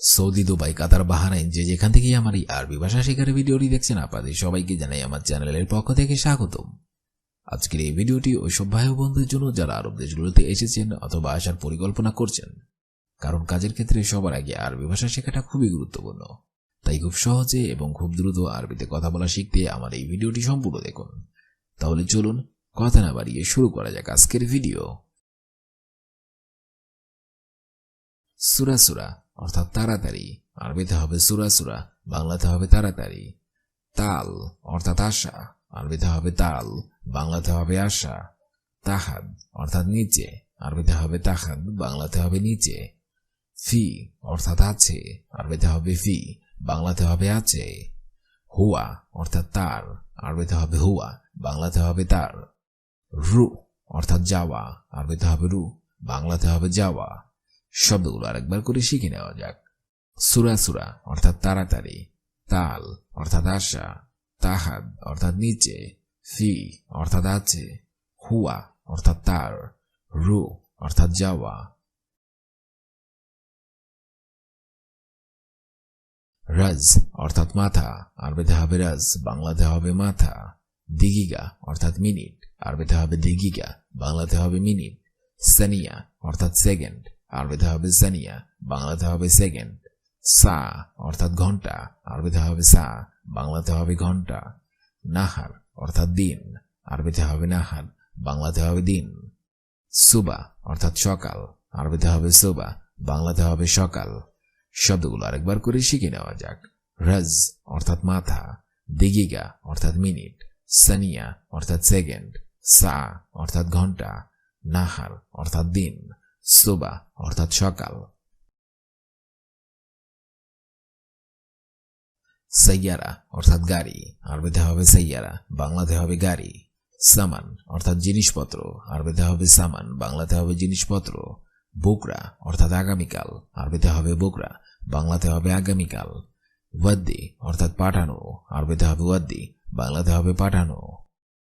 Saudi, Dubai, কাতার, বাহারাইন, যে যেখান থেকেই আমার এই আরবি ভাষা শেখার ভিডিওটি দেখছেন, আপনাদের সবাইকে জানাই আমার চ্যানেলের পক্ষ থেকে স্বাগতম। আজকের এই ভিডিওটি ওইসব ভাই ও বন্ধুদের জন্য যারা আরব দেশগুলোতে এসেছেন অথবা আসার পরিকল্পনা করছেন, কারণ কাজের ক্ষেত্রে সবার আগে আরবি ভাষা শেখাটা খুবই গুরুত্বপূর্ণ। তাই খুব সহজে এবং খুব দ্রুত আরবিতে কথা বলা শিখতে আমার এই ভিডিওটি সম্পূর্ণ দেখুন। তাহলে চলুন, কথা না বাড়িয়ে শুরু করা যাক আজকের ভিডিও। সুরা সুরা অর্থাৎ তাড়াতাড়ি। আরবিতে হবে সুরা সুরা। বাংলাতে হবে তাড়াতাড়ি। তাল, অর্থাৎ আশা। আরবিতে হবে তাল, বাংলাতে হবে আশা। তাহাদ, অর্থাৎ নিচে। আরবিতে হবে তাহাদ, বাংলাতে হবে নিচে। ফি, অর্থাৎ আছে। আরবিতে হবে ফি, বাংলাতে হবে আছে। হুয়া, অর্থাৎ তার। আরবিতে হবে হুয়া, বাংলাতে হবে তার। রু, অর্থাৎ যাওয়া। আরবিতে হবে রু, বাংলাতে হবে যাওয়া। শব্দগুলো আরেকবার করে শিখে নেওয়া যাক। সুরা সুরা অর্থাৎ তাড়াতাড়ি, তাল অর্থাৎ আশা, তাহাদ অর্থাৎ নিচে, ফি অর্থাৎ আছে, হুয়া অর্থাৎ তার, রু অর্থাৎ যাওয়া। রাজ অর্থাৎ মাথা, আরবিতে হবে রাজ, বাংলাতে হবে মাথা। দিগিগা অর্থাৎ মিনিট, আরবিতে হবে দিগিগা, বাংলাতে হবে মিনিট। সানিয়া অর্থাৎ সেকেন্ড। আরবিতে হবে সানিয়া বাংলাতে হবে সেকেন্ড। সা অর্থাৎ ঘণ্টা আরবিতে হবে সা বাংলাতে হবে ঘণ্টা। নাহার অর্থাৎ দিন আরবিতে হবে নাহার বাংলাতে হবে দিন। সুবা অর্থাৎ সকাল আরবিতে হবে সুবা বাংলাতে হবে সকাল। শব্দগুলো আরেকবার করে শিখে নেওয়া যাক। রাজ অর্থাৎ মাথা, দিগিগা অর্থাৎ মিনিট, সানিয়া অর্থাৎ সেকেন্ড, সা অর্থাৎ ঘণ্টা, নাহার অর্থাৎ দিন। সুবা, অর্থাৎ সকাল। সাইয়ারা, অর্থাৎ গাড়ি। আরবিতে হবে সাইয়ারা, বাংলাতে হবে গাড়ি। সামান, অর্থাৎ জিনিসপত্র। আরবিতে হবে সামান, বাংলাতে হবে জিনিসপত্র। বুকরা, অর্থাৎ আগামীকাল। আরবিতে হবে বুকরা, বাংলাতে হবে আগামীকাল। ওয়াদ্দি, অর্থাৎ পাঠানো। আরবিতে হবে ওয়াদ্দি, বাংলাতে হবে পাঠানো।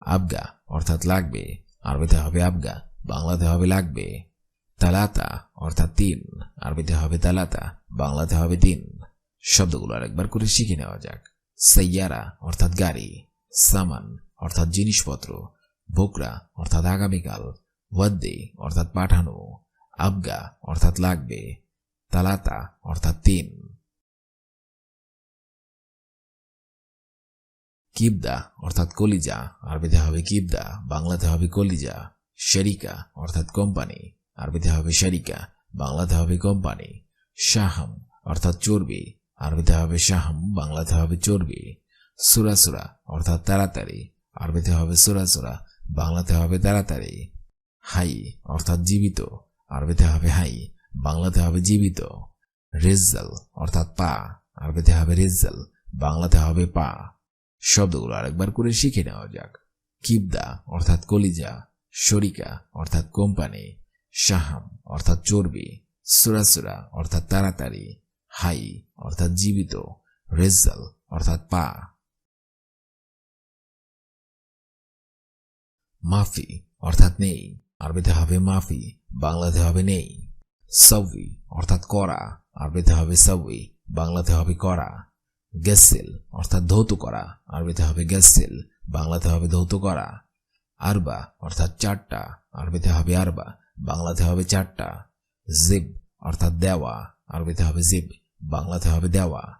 আবগা, অর্থাৎ লাগবে। আরবিতে হবে আবগা, বাংলাতে হবে লাগবে। তালাতা, অর্থাৎ তিন। আরবিতে হবে তালাতা, বাংলাতে হবে তিন। শব্দগুলো আরেকবার করে শিখে নেওয়া যাক। সাইয়ারা, অর্থাৎ গাড়ি। সামান, অর্থাৎ জিনিসপত্র। বোকরা, অর্থাৎ আগামীকাল। ওয়াদ্দে, অর্থাৎ পাঠানো। আবগা, অর্থাৎ লাগবে। তালাতা, অর্থাৎ তিন। কিবদা, অর্থাৎ কলিজা। আরবিতে হবে কিবদা, বাংলাতে হবে কলিজা। শেরিকা, অর্থাৎ কোম্পানি। আরবিতে হবে শরিকা, বাংলাতে হবে কোম্পানি। শাহাম, অর্থাৎ চর্বি। আরবিতে হবে শাহাম, বাংলাতে হবে চর্বি। সুরাসুরা অর্থাৎ তাড়াতাড়ি। আরবিতে হবে সুরাসুরা বাংলাতে হবে তাড়াতাড়ি। হাই, অর্থাৎ জীবিত। আরবিতে হবে হাই, বাংলাতে হবে জীবিত। রেজাল অর্থাৎ পা। আরবিতে হবে রেজাল বাংলাতে হবে পা। শব্দগুলো আরেকবার করে শিখে নেওয়া যাক। কিবদা, অর্থাৎ কলিজা। শরিকা, অর্থাৎ কোম্পানি। শাহাম, অর্থাৎ চর্বি সুরাসুরা অর্থাৎ তাড়াতাড়ি, হাই, অর্থাৎ জীবিত রেজাল অর্থাৎ পা। মাফি, অর্থাৎ নেই, আরবিতে হবে মাফি, বাংলাতে হবে নেই। সবি, অর্থাৎ করা, আরবিতে হবে সবই বাংলাতে হবে করা। গ্যাসেল অর্থাৎ ধৌত করা, আরবিতে হবে গ্যাসেল বাংলাতে হবে ধৌত করা। আরবা, অর্থাৎ চারটা, আরবিতে হবে আরবা। বাংলাতে হবে চারটা। জিব, অর্থাৎ দেওয়া। আরবিতে হবে জিব, বাংলাতে হবে দেওয়া।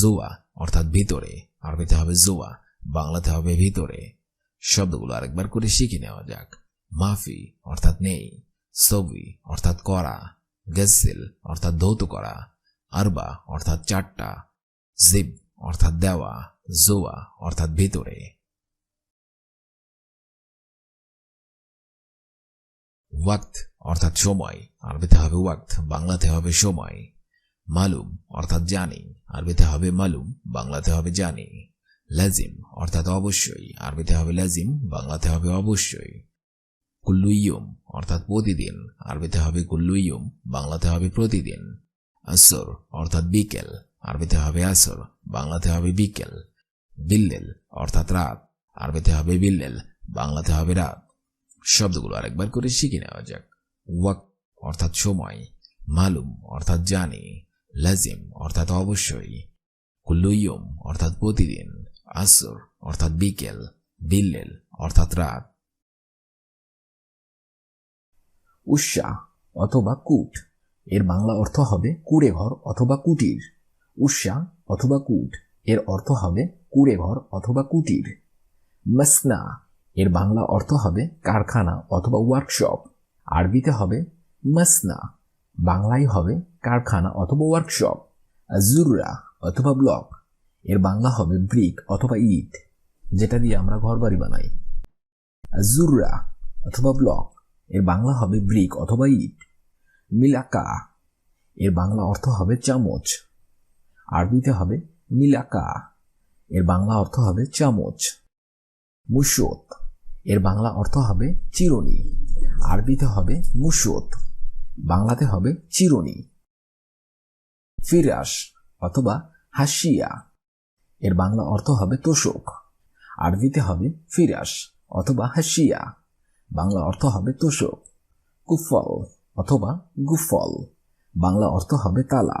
জুয়া, অর্থাৎ ভিতরে। আরবিতে হবে জুয়া, বাংলাতে হবে ভিতরে। শব্দগুলো আরেকবার করে শিখে নেওয়া যাক। মাফি, অর্থাৎ নেই। সবি, অর্থাৎ করা। গেসিল, অর্থাৎ ধৌত করা। আরবা, অর্থাৎ চারটা। জিব, অর্থাৎ দেওয়া। জোয়া, অর্থাৎ ভিতরে। ওয়াক্ত অর্থাৎ সময়। আরবিতে হবে ওয়াক্ত, বাংলাতে হবে সময়। মালুম অর্থাৎ জানি। আরবিতে হবে মালুম, বাংলাতে হবে জানি। লাজিম অর্থাৎ অবশ্যই। আরবিতে হবে লাজিম, বাংলাতে হবে অবশ্যই। কুল্লুইয়ুম অর্থাৎ প্রতিদিন। আরবিতে হবে কুল্লুইয়ুম, বাংলাতে হবে প্রতিদিন। আসর অর্থাৎ বিকেল। আরবিতে হবে আসর, বাংলাতে হবে বিকেল। বিল্লেল অর্থাৎ রাত। আরবিতে হবে বিল্লেল, বাংলাতে হবে রাত। শব্দগুলো আরেকবার করে শিখে নেওয়া যাক। ওয়াক অর্থাৎ সময়, মালুম অর্থাৎ জানি, লাজিম অর্থাৎ অবশ্যই, কুল্লুইয়ম অর্থাৎ প্রতিদিন, আসর অর্থাৎ বিকেল, বিল্লেল অর্থাৎ রাত। উষা অথবা কুট, এর বাংলা অর্থ হবে কুড়ে ঘর অথবা কুটির। উষা অথবা কুট, এর অর্থ হবে কুড়ে ঘর অথবা কুটির। মসনা এর বাংলা অর্থ হবে কারখানা অথবা ওয়ার্কশপ আরবিতে হবে মসনা। বাংলায় হবে কারখানা অথবা ওয়ার্কশপ জুররা অথবা ব্লক। এর বাংলা হবে ব্রিক অথবা ইট, যেটা দিয়ে আমরা ঘরবাড়ি বানাই। জুররা অথবা ব্লক। এর বাংলা হবে ব্রিক অথবা ইট। মিলাকা। এর বাংলা অর্থ হবে চামচ। আরবিতে হবে মিলাকা। এর বাংলা অর্থ হবে চামচ। মুশত এর বাংলা অর্থ হবে চিরুনি, আরবিতে হবে মুশত বাংলাতে হবে চিরুনি। ফিরাস অথবা হাসিয়া, এর বাংলা অর্থ হবে তোষক, আরবিতে হবে ফিরাস অথবা হাসিয়া, বাংলা অর্থ হবে তোষক, কুফল অথবা গুফল, বাংলা অর্থ হবে তালা।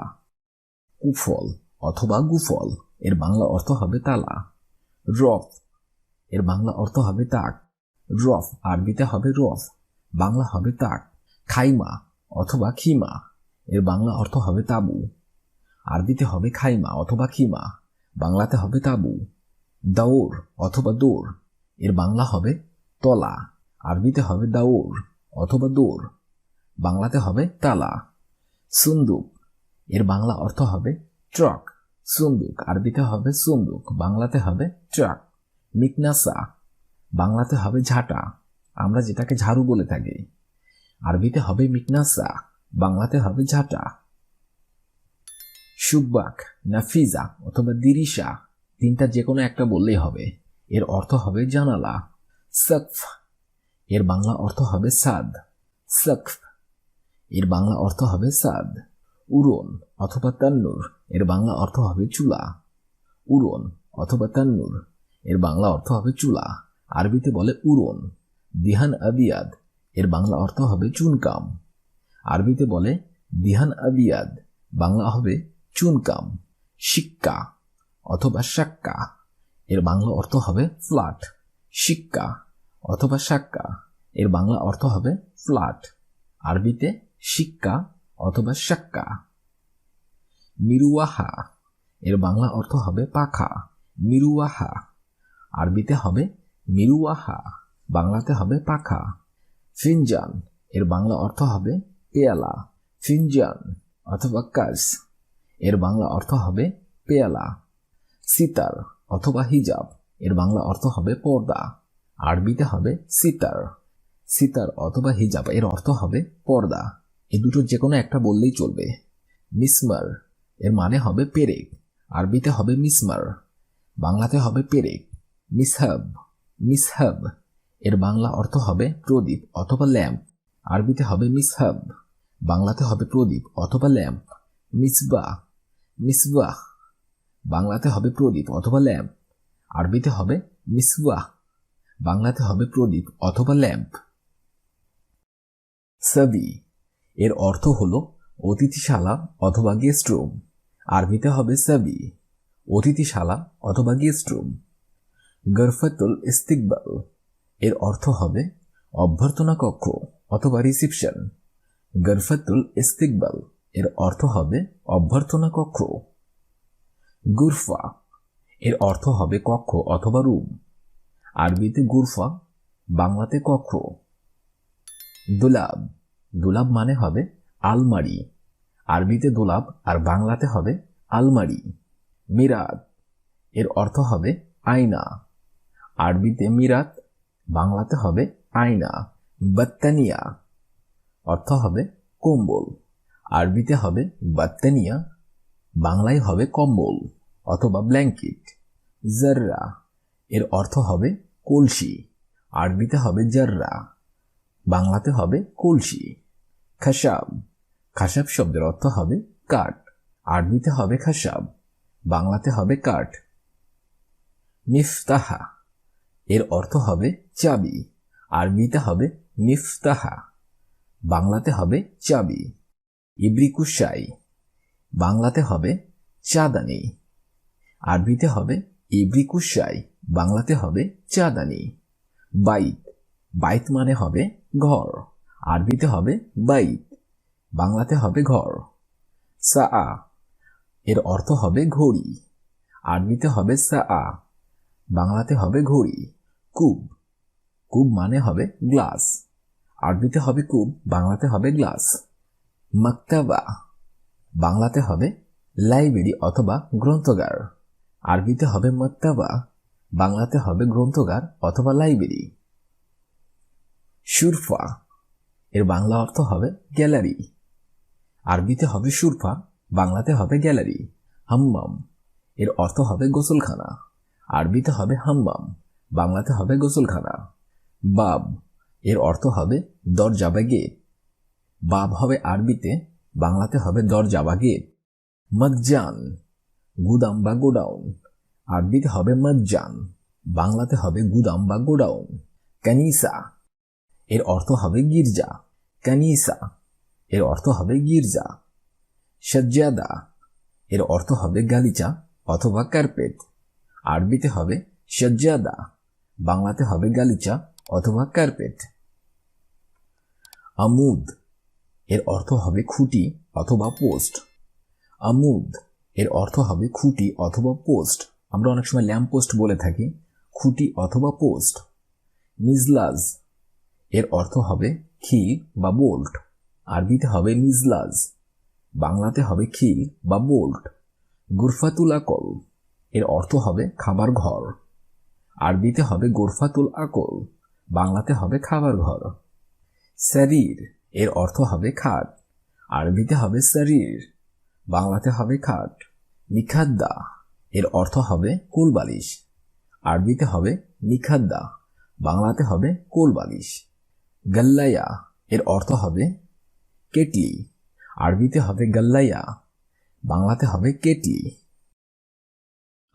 কুফল অথবা গুফল, এর বাংলা অর্থ হবে তালা। রফ, এর বাংলা অর্থ হবে তাক। রফ, আরবিতে হবে রফ, বাংলা হবে তাক খাইমা অথবা খিমা, এর বাংলা অর্থ হবে তাবু। আরবিতে হবে খাইমা অথবা খিমা, বাংলাতে হবে তাবু। দাওর অথবা দৌড় এর বাংলা হবে তলা। আরবিতে হবে দাওর অথবা দৌড় বাংলাতে হবে তালা। সুন্দুক, এর বাংলা অর্থ হবে ট্রাক। সুন্দুক, আরবিতে হবে সুন্দুক, বাংলাতে হবে ট্রাক। মিকনাসা বাংলাতে হবে ঝাঁটা। আমরা যেটাকে ঝাড়ু বলে থাকি। আরবিতে হবে মিকনাসা, বাংলাতে হবে ঝাঁটা। সুব্বাক নাফিজা অথবা দিরিশা, তিনটা যে কোনো একটা বললেই হবে। এর অর্থ হবে জানালা। সকফ, এর বাংলা অর্থ হবে সাদ। সকফ, এর বাংলা অর্থ হবে সাদ। উরন অথবা তান্নুর, এর বাংলা অর্থ হবে চুলা। উরন অথবা তান্নুর, এর বাংলা অর্থ হবে চুলা। আরবিতে বলে উরন, দিহান আবিয়াদ, এর বাংলা অর্থ হবে চুনকাম। আরবিতে বলে দিহান আবিয়াদ, বাংলা হবে চুনকাম, শিক্কা অথবা শাক্কা। এর বাংলা অর্থ হবে ফ্ল্যাট শিক্কা অথবা শাক্কা। এর বাংলা অর্থ হবে ফ্ল্যাট আরবিতে শিক্কা অথবা শাক্কা। মিরুয়াহা, এর বাংলা অর্থ হবে পাখা, মিরুয়াহা, আরবিতে হবে মিরুয়াহা, বাংলাতে হবে পাখা। ফিনজান, এর বাংলা অর্থ হবে পেয়ালা। ফিনজান, অথবা কাজ এর বাংলা অর্থ হবে পেয়ালা। সিতার, অথবা হিজাব, এর বাংলা অর্থ হবে পর্দা। আরবিতে হবে সিতার। সিতার অথবা হিজাব, এর অর্থ হবে পর্দা। এ দুটো যে কোনো একটা বললেই চলবে। মিসমার, এর মানে হবে পেরেক। আরবিতে হবে মিসমার। বাংলাতে হবে পেরেক। মিসহাব মিসহাব এর বাংলা অর্থ হবে প্রদীপ অথবা ল্যাম্প। আরবিতে হবে মিসহাব বাংলাতে হবে প্রদীপ অথবা ল্যাম্প। মিসবা মিসবাহ বাংলাতে হবে প্রদীপ অথবা ল্যাম্প। আরবিতে হবে মিসবাহ বাংলাতে হবে প্রদীপ অথবা ল্যাম্প। সাবি এর অর্থ হল অতিথিশালা অথবা গেস্ট রুম আরবিতে হবে সাবি অতিথিশালা অথবা গেস্ট রুম গরফতুল ইস্তিকবাল। এর অর্থ হবে অভ্যর্থনা কক্ষ অথবা রিসিপশন গরফতুল ইস্তিকবাল, এর অর্থ হবে অভ্যর্থনা কক্ষ। গুরফা, এর অর্থ হবে কক্ষ অথবা রুম। আরবিতে গুরফা, বাংলাতে কক্ষ। দুলাব দুলাব মানে হবে আলমারি। আরবিতে দোলাব আর বাংলাতে হবে আলমারি। মিরাত এর অর্থ হবে আয়না। আরবিতে মিরাত, বাংলাতে হবে আয়না বাত্তানিয়া, অর্থ হবে কম্বল। আরবিতে হবে বাত্তানিয়া, বাংলায় হবে কম্বল অথবা ব্ল্যাঙ্কেট। জাররা, এর অর্থ হবে কলসি। আরবিতে হবে জাররা, বাংলাতে হবে কলসি। খাসাব খাসাব শব্দের অর্থ হবে কাঠ। আরবিতে হবে খাসাব, বাংলাতে হবে কাঠ। মিফতাহা এর অর্থ হবে চাবি আরবিতে হবে মিফতাহা। বাংলাতে হবে চাবি। ইব্রিকুসাই, বাংলাতে হবে চাঁদানি। আরবিতে হবে ইবরি কুসাই বাংলাতে হবে চাঁদানি। বাইত বাইত মানে হবে ঘর। আরবিতে হবে বাইত, বাংলাতে হবে ঘর। সা এর অর্থ হবে ঘড়ি। আরবিতে হবে সা বাংলাতে হবে ঘড়ি। কুব কুব মানে হবে গ্লাস আরবিতে হবে কুব বাংলাতে হবে গ্লাস মাক্তাবা বাংলাতে হবে লাইব্রেরি অথবা গ্রন্থগার। আরবিতে হবে মাক্তাবা বাংলাতে হবে গ্রন্থগার অথবা লাইব্রেরি সুরফা এর বাংলা অর্থ হবে গ্যালারি আরবিতে হবে সুরফা বাংলাতে হবে গ্যালারি হাম্মাম এর অর্থ হবে গোসলখানা। আরবিতে হবে হাম্মাম বাংলাতে হবে গোসলখানা। বাব, এর অর্থ হবে দরজা বা গেট। বাব হবে আরবিতে, বাংলাতে হবে দরজা বা গেট। মজ্জান, গুদাম বা গোডাউন। আরবিতে হবে মজ্জান, বাংলাতে হবে গুদাম বা গোডাউন। কানিসা এর অর্থ হবে গির্জা। কানিসা এর অর্থ হবে গির্জা। সজ্জাদা, এর অর্থ হবে গালিচা অথবা কার্পেট। আরবিতে হবে সজ্জাদা। বাংলাতে হবে গালিচা অথবা কার্পেট। আমুদ, এর অর্থ হবে খুঁটি অথবা পোস্ট। আমুদ, এর অর্থ হবে খুঁটি অথবা পোস্ট। আমরা অনেক সময় ল্যাম্প পোস্ট বলে থাকি, খুঁটি অথবা পোস্ট। মিজলাজ, এর অর্থ হবে খিল বা বোল্ট। আরবিতে হবে মিজলাজ, বাংলাতে হবে খিল বা বোল্ট। গুরফাতুল আকল, এর অর্থ হবে খাবার ঘর। আরবিতে হবে গোরফাতুল আকল, বাংলাতে হবে খাবার ঘর। শরীর এর অর্থ হবে খাট। আরবিতে হবে শরীর বাংলাতে হবে খাট। নিখাদ্দা, এর অর্থ হবে কোলবালিশ। আরবিতে হবে নিখাদ্দা, বাংলাতে হবে কোলবালিশ। গাল্লাইয়া এর অর্থ হবে কেটলি। আরবিতে হবে গাল্লাইয়া বাংলাতে হবে কেটলি।